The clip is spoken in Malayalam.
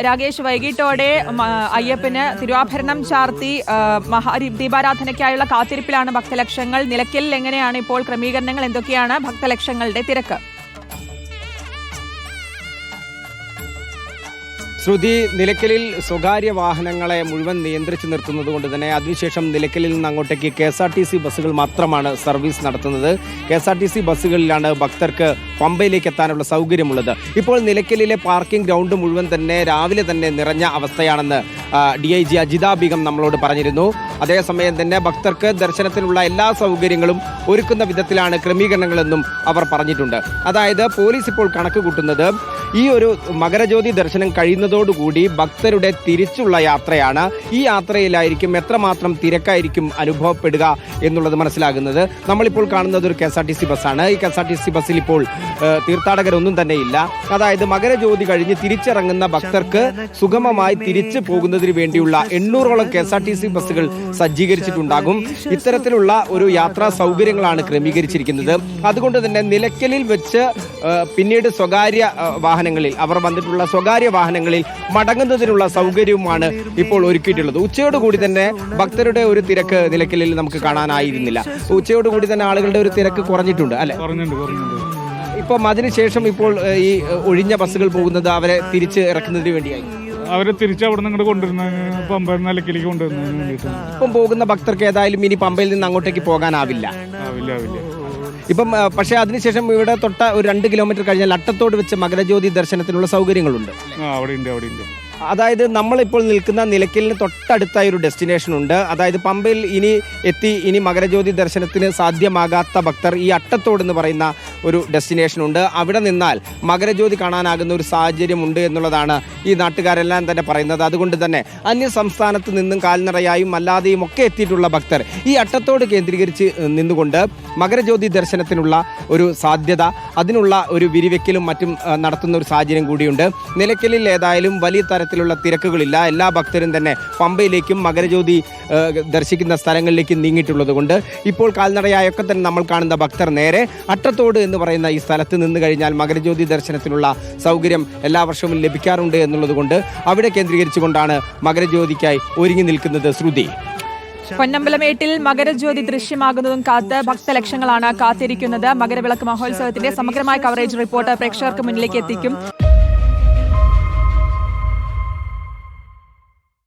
രാകേഷ് വൈകിട്ടോടെ അയ്യപ്പന് തിരുവാഭരണം ചാർത്തി മഹാരി മഹാ ദീപാരാധനയ്ക്കായുള്ള കാത്തിരിപ്പിലാണ് ഭക്തലക്ഷങ്ങൾ. നിലയ്ക്കലിൽ എങ്ങനെയാണ് ഇപ്പോൾ ക്രമീകരണങ്ങൾ? എന്തൊക്കെയാണ് ഭക്തലക്ഷങ്ങളുടെ തിരക്ക്? ശ്രുതി നിലയ്ക്കലിൽ സ്വകാര്യ വാഹനങ്ങളെ മുഴുവൻ നിയന്ത്രിച്ചു നിർത്തുന്നത് കൊണ്ട് തന്നെ അതിനുശേഷം നിലയ്ക്കലിൽ നിന്ന് അങ്ങോട്ടേക്ക് K S R T C ബസ്സുകൾ മാത്രമാണ് സർവീസ് നടത്തുന്നത്. K S R T C ബസ്സുകളിലാണ് ഭക്തർക്ക് പമ്പയിലേക്ക് എത്താനുള്ള സൗകര്യമുള്ളത്. ഇപ്പോൾ നിലയ്ക്കലിലെ പാർക്കിംഗ് ഗ്രൗണ്ട് മുഴുവൻ തന്നെ രാവിലെ തന്നെ നിറഞ്ഞ അവസ്ഥയാണെന്ന് D I G Ajitha Beegum നമ്മളോട് പറഞ്ഞിരുന്നു. അതേസമയം തന്നെ ഭക്തർക്ക് ദർശനത്തിനുള്ള എല്ലാ സൗകര്യങ്ങളും ഒരുക്കുന്ന വിധത്തിലാണ് ക്രമീകരണങ്ങളെന്നും അവർ പറഞ്ഞിട്ടുണ്ട്. അതായത് പോലീസ് ഇപ്പോൾ കണക്ക് കൂട്ടുന്നത് ഈ ഒരു മകരജ്യോതി ദർശനം കഴിയുന്നതോടുകൂടി ഭക്തരുടെ തിരിച്ചുള്ള യാത്രയാണ്. ഈ യാത്രയിലായിരിക്കും എത്രമാത്രം തിരക്കായിരിക്കും അനുഭവപ്പെടുക എന്നുള്ളത് മനസ്സിലാകുന്നത്. നമ്മളിപ്പോൾ കാണുന്നത് ഒരു K S R T C ബസ്സാണ്. ഈ K S R T C ബസ്സിൽ ഇപ്പോൾ തീർത്ഥാടകരൊന്നും തന്നെ ഇല്ല. അതായത് മകരജ്യോതി കഴിഞ്ഞ് തിരിച്ചിറങ്ങുന്ന ഭക്തർക്ക് സുഗമമായി തിരിച്ചു പോകുന്നതിന് വേണ്ടിയുള്ള എണ്ണൂറോളം K S R T C ബസ്സുകൾ സജ്ജീകരിച്ചിട്ടുണ്ടാകും. ഇത്തരത്തിലുള്ള ഒരു യാത്രാ സൗകര്യങ്ങളാണ് ക്രമീകരിച്ചിരിക്കുന്നത്. അതുകൊണ്ട് തന്നെ നിലയ്ക്കലിൽ വെച്ച് പിന്നീട് സ്വകാര്യ വാഹനങ്ങളിൽ അവർ വന്നിട്ടുള്ള സ്വകാര്യ വാഹനങ്ങളിൽ മടങ്ങുന്നതിനുള്ള സൗകര്യവുമാണ് ഇപ്പോൾ ഒരുക്കിയിട്ടുള്ളത്. ഉച്ചയോടുകൂടി തന്നെ ഭക്തരുടെ ഒരു തിരക്ക് നിലയ്ക്കലിൽ നമുക്ക് കാണാനായിരുന്നില്ല. ഉച്ചയോടുകൂടി തന്നെ ആളുകളുടെ ഒരു തിരക്ക് കുറഞ്ഞിട്ടുണ്ട് അല്ലെ? ഇപ്പം അതിനുശേഷം ഇപ്പോൾ ഈ ഒഴിഞ്ഞ ബസ്സുകൾ പോകുന്നത് അവരെ തിരിച്ച് ഇറക്കുന്നതിന് വേണ്ടിയായി. അവരെ തിരിച്ച് അവിടെ നിന്ന് ഇങ്ങോട്ട് കൊണ്ടുവരുന്ന പമ്പ നിലക്കിലേക്ക് കൊണ്ടുവരുന്നതിന് വേണ്ടിയിട്ടാണ് ഇപ്പം പോകുന്ന ഭക്തർക്ക് ഏതായാലും ഇനി പമ്പയിൽ നിന്ന് അങ്ങോട്ടേക്ക് പോകാനാവില്ല. ആവില്ല ആവില്ല. ഇപ്പം ആ, പക്ഷേ അതിനുശേഷം ഇവിടെ തൊട്ട ഒരു രണ്ട് കിലോമീറ്റർ കഴിഞ്ഞാൽ അട്ടത്തോട് വെച്ച് മകരജ്യോതി ദർശനത്തിനുള്ള സൗകര്യങ്ങളുണ്ട്. ആ അവിടെ ഉണ്ട് അവിടെ ഉണ്ട്. അതായത് നമ്മളിപ്പോൾ നിൽക്കുന്ന നിലയ്ക്കലിന് തൊട്ടടുത്തായ ഒരു ഡെസ്റ്റിനേഷൻ ഉണ്ട്. അതായത് പമ്പയിൽ ഇനി എത്തി ഇനി മകരജ്യോതി ദർശനത്തിന് സാധ്യമാകാത്ത ഭക്തർ ഈ അട്ടത്തോട് എന്ന് പറയുന്ന ഒരു ഡെസ്റ്റിനേഷൻ ഉണ്ട്. അവിടെ നിന്നാൽ മകരജ്യോതി കാണാനാകുന്ന ഒരു സാഹചര്യം ഉണ്ട് എന്നുള്ളതാണ് ഈ നാട്ടുകാരെല്ലാം തന്നെ പറയുന്നത്. അതുകൊണ്ട് തന്നെ അന്യ സംസ്ഥാനത്ത് നിന്നും കാൽനടയായും അല്ലാതെയും ഒക്കെ എത്തിയിട്ടുള്ള ഭക്തർ ഈ അട്ടത്തോട് കേന്ദ്രീകരിച്ച് നിന്നുകൊണ്ട് മകരജ്യോതി ദർശനത്തിനുള്ള ഒരു സാധ്യത അതിനുള്ള ഒരു വിരിവെക്കലും മറ്റും നടത്തുന്ന ഒരു സാഹചര്യം കൂടിയുണ്ട്. നിലയ്ക്കലിൽ ഏതായാലും വലിയ തരത്തിലുള്ള തിരക്കുകളില്ല. എല്ലാ ഭക്തരും തന്നെ പമ്പയിലേക്കും മകരജ്യോതി ദർശിക്കുന്ന സ്ഥലങ്ങളിലേക്കും നീങ്ങിയിട്ടുള്ളത് കൊണ്ട് ഇപ്പോൾ കാൽനടയായൊക്കെ തന്നെ നമ്മൾ കാണുന്ന ഭക്തർ നേരെ അട്ടത്തോട് എന്ന് പറയുന്ന ഈ സ്ഥലത്ത് നിന്ന് കഴിഞ്ഞാൽ മകരജ്യോതി ദർശനത്തിനുള്ള സൗകര്യം എല്ലാ വർഷവും ലഭിക്കാറുണ്ട് എന്നുള്ളത് കൊണ്ട് അവിടെ കേന്ദ്രീകരിച്ചുകൊണ്ടാണ് മകരജ്യോതിക്കായി ഒരുങ്ങി നിൽക്കുന്നത് ശ്രുതി. പൊന്നമ്പലമേട്ടിൽ മകരജ്യോതി ദൃശ്യമാകുന്നതും കാത്ത് ഭക്തലക്ഷങ്ങളാണ് കാത്തിരിക്കുന്നത്. മകരവിളക്ക് മഹോത്സവത്തിന്റെ സമഗ്രമായ കവറേജ് റിപ്പോർട്ട് പ്രേക്ഷകർക്ക് മുന്നിലേക്ക് എത്തിക്കും.